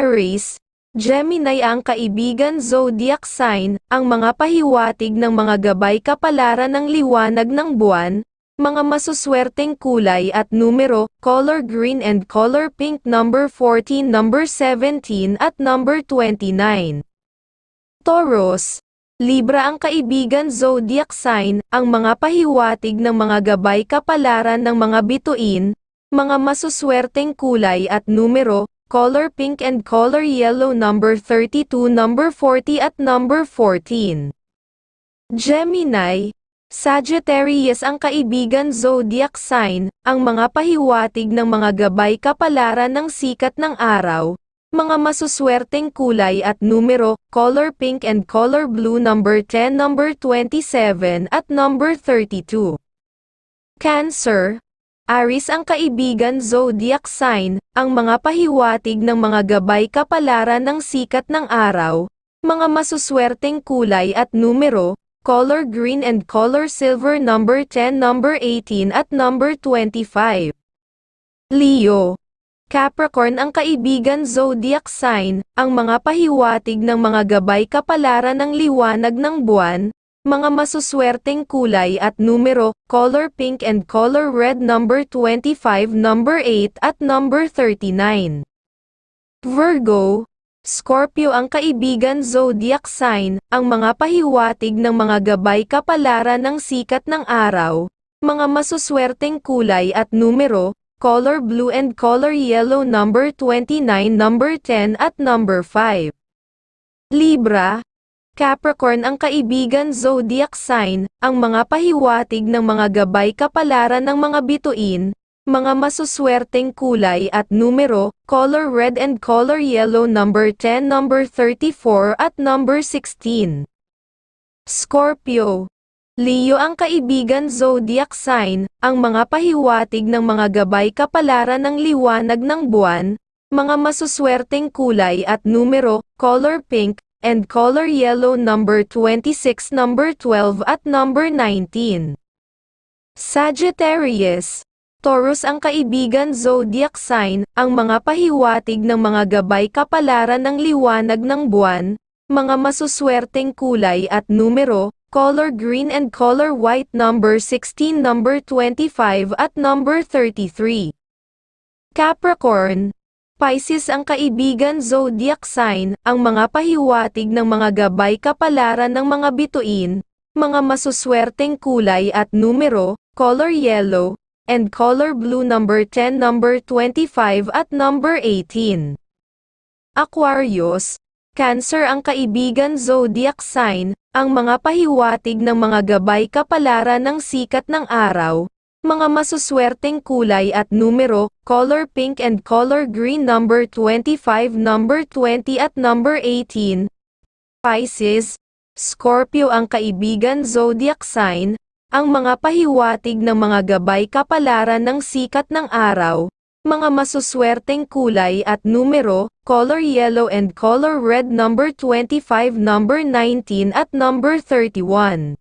Aries, Gemini ang kaibigan zodiac sign, ang mga pahiwatig ng mga gabay kapalaran ng liwanag ng buwan, mga masuswerteng kulay at numero, color green and color pink number 14, number 17 at number 29. Taurus, Libra ang kaibigan zodiac sign, ang mga pahiwatig ng mga gabay kapalaran ng mga bituin, mga masuswerteng kulay at numero, color pink and color yellow number 32, number 40 at number 14. Gemini, Sagittarius ang kaibigan zodiac sign, ang mga pahiwatig ng mga gabay kapalaran ng sikat ng araw, mga masuswerteng kulay at numero, color pink and color blue number 10, number 27 at number 32. Cancer, Aris ang kaibigan zodiac sign, ang mga pahiwatig ng mga gabay kapalaran ng sikat ng araw, mga masuswerteng kulay at numero, color green and color silver number 10, number 18 at number 25. Leo, Capricorn ang kaibigan zodiac sign, ang mga pahiwatig ng mga gabay kapalaran ng liwanag ng buwan, mga masuswerteng kulay at numero, color pink and color red number 25, number 8 at number 39. Virgo, Scorpio ang kaibigan zodiac sign, ang mga pahiwatig ng mga gabay kapalaran ng sikat ng araw, mga masuswerteng kulay at numero, color blue and color yellow number 29, number 10 at number 5. Libra, Capricorn ang kaibigan zodiac sign, ang mga pahiwatig ng mga gabay kapalaran ng mga bituin, mga masuswerteng kulay at numero, color red and color yellow number 10, number 34 at number 16. Scorpio, Leo ang kaibigan zodiac sign, ang mga pahiwatig ng mga gabay kapalaran ng liwanag ng buwan, mga masuswerteng kulay at numero, color pink, and color yellow number 26, number 12 at number 19. Sagittarius, Taurus ang kaibigan zodiac sign, ang mga pahiwatig ng mga gabay kapalaran ng liwanag ng buwan, mga masuswerteng kulay at numero, color green and color white number 16, number 25 at number 33. Capricorn, Pisces ang kaibigan zodiac sign, ang mga pahiwatig ng mga gabay kapalaran ng mga bituin, mga masuswerteng kulay at numero, color yellow, and color blue number 10, number 25 at number 18. Aquarius, Cancer ang kaibigan zodiac sign, ang mga pahiwatig ng mga gabay kapalaran ng sikat ng araw, mga masuswerteng kulay at numero, color pink and color green number 25, number 20 at number 18. Pisces, Scorpio ang kaibigan zodiac sign, ang mga pahiwatig ng mga gabay kapalaran ng sikat ng araw, mga masuswerteng kulay at numero, color yellow and color red number 25, number 19 at number 31.